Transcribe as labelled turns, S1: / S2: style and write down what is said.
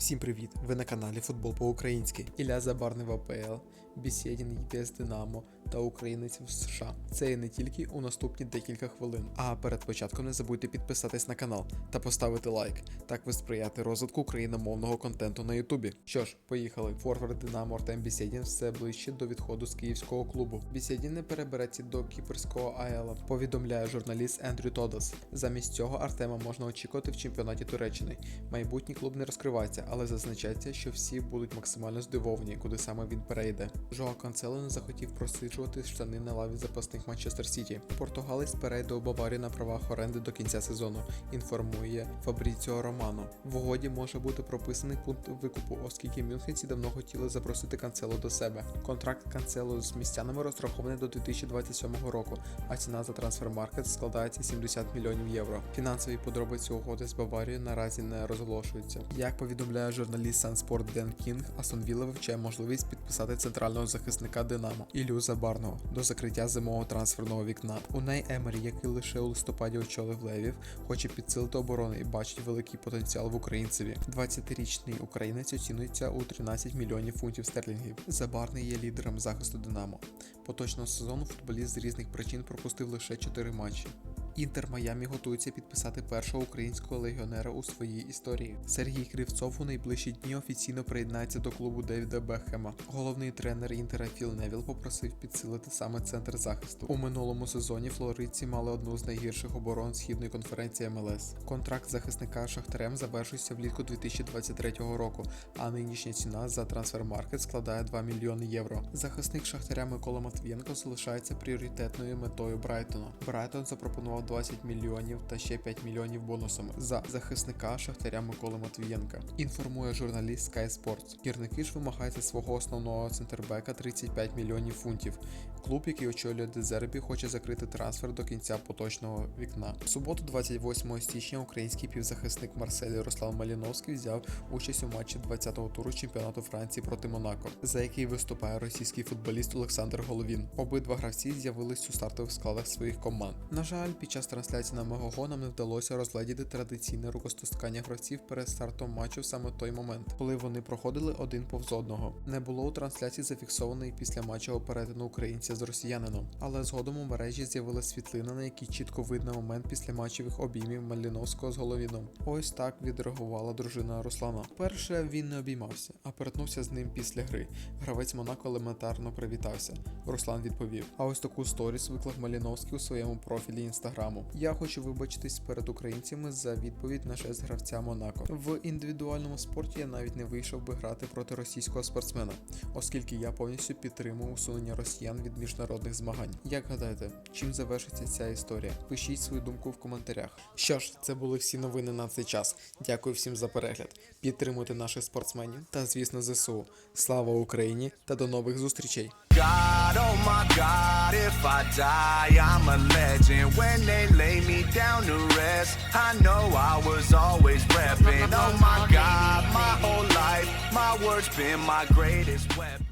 S1: Всім привіт! Ви на каналі Футбол по-українськи. Ілля Забарний в АПЛ, Бісєдін ЄПС Динамо та українець в США. Це і не тільки у наступні декілька хвилин. А перед початком не забудьте підписатись на канал та поставити лайк. Так ви сприяти розвитку україномовного контенту на Ютубі. Що ж, поїхали. Форвард Динамо Артем Бісєдін все ближче до відходу з київського клубу. Бісєдін не перебереться до кіпрського АЕЛа, повідомляє журналіст Ендрю Тодас. Замість цього Артема можна очікувати в чемпіонаті Туреччини. Майбутній клуб не розкривається, але зазначається, що всі будуть максимально здивовані, куди саме він перейде. Жоа Канцело не захотів просиджувати штани на лаві запасних Манчестер Сіті. Португалець перейде у Баварію на правах оренди до кінця сезону. Інформує Фабріціо Романо. В угоді може бути прописаний пункт викупу, оскільки мюнхенці давно хотіли запросити Канцело до себе. Контракт Канцело з містянами розрахований до 2027 року, а ціна за трансфермаркет складається 70 мільйонів євро. Фінансові подробиці угоди з Баварією наразі не розголошуються. Як повідомляє журналіст Санспорт Ден Кінг, Астон Вілла вивчає можливість підписати центрального захисника Динамо Ілю Забарного до закриття зимового трансферного вікна. У неї Емері, який лише у листопаді очолив Левів, хоче підсилити оборону і бачить великий потенціал в українцеві. 20-річний українець оцінюється у 13 мільйонів фунтів стерлінгів. Забарний є лідером захисту Динамо. Поточного сезону футболіст з різних причин пропустив лише 4 матчі. Інтер Майамі готується підписати першого українського легіонера у своїй історії. Сергій Кривцов у найближчі дні офіційно приєднається до клубу Девіда Бекхема. Головний тренер Інтера Філ Невіл попросив підсилити саме центр захисту. У минулому сезоні флоридці мали одну з найгірших оборон східної конференції МЛС. Контракт захисника Шахтарем завершується влітку 2023 року, а нинішня ціна за трансфермаркет складає 2 мільйони євро. Захисник Шахтаря Микола Матвієнко залишається пріоритетною метою Брайтона. Брайтон запропонував 20 мільйонів та ще 5 мільйонів бонусами за захисника Шахтаря Миколи Матвієнка. Інформує журналіст Sky Sports. Гірники ж вимагають свого основного центрбека 35 мільйонів фунтів. Клуб, який очолює Дезербі, хоче закрити трансфер до кінця поточного вікна. В суботу, 28 січня, український півзахисник Марселі Руслан Маліновський взяв участь у матчі 20-го туру чемпіонату Франції проти Монако, за який виступає російський футболіст Олександр Головін. Обидва гравці з'явились у стартових складах своїх команд. На жаль, під час трансляції на Мегого нам не вдалося розглядіти традиційне рукостискання гравців перед стартом матчу саме той момент, коли вони проходили один повз одного. Не було у трансляції зафіксованої після матчу перетину українця з росіянином, але згодом у мережі з'явилася світлина, на якій чітко видно момент після матчевих обіймів Маліновського з Головіном. Ось так відреагувала дружина Руслана. Перше він не обіймався, а перетнувся з ним після гри. Гравець Монако елементарно привітався. Руслан відповів. А ось таку сторіс виклав Маліновський у своєму профілі інстаграму. Я хочу вибачитись перед українцями за відповідь на жест гравця Монако. В індивідуальному спорті я навіть не вийшов би грати проти російського спортсмена, оскільки я повністю підтримую усунення росіян від міжнародних змагань. Як гадаєте, чим завершиться ця історія? Пишіть свою думку в коментарях. Що ж, це були всі новини на цей час. Дякую всім за перегляд. Підтримуйте наших спортсменів та, звісно, ЗСУ. Слава Україні та до нових зустрічей!
S2: God, oh my God, if I die, I'm a legend. When they lay me down to rest, I know I was always repping. Oh my God, my whole life, my words been my greatest weapon.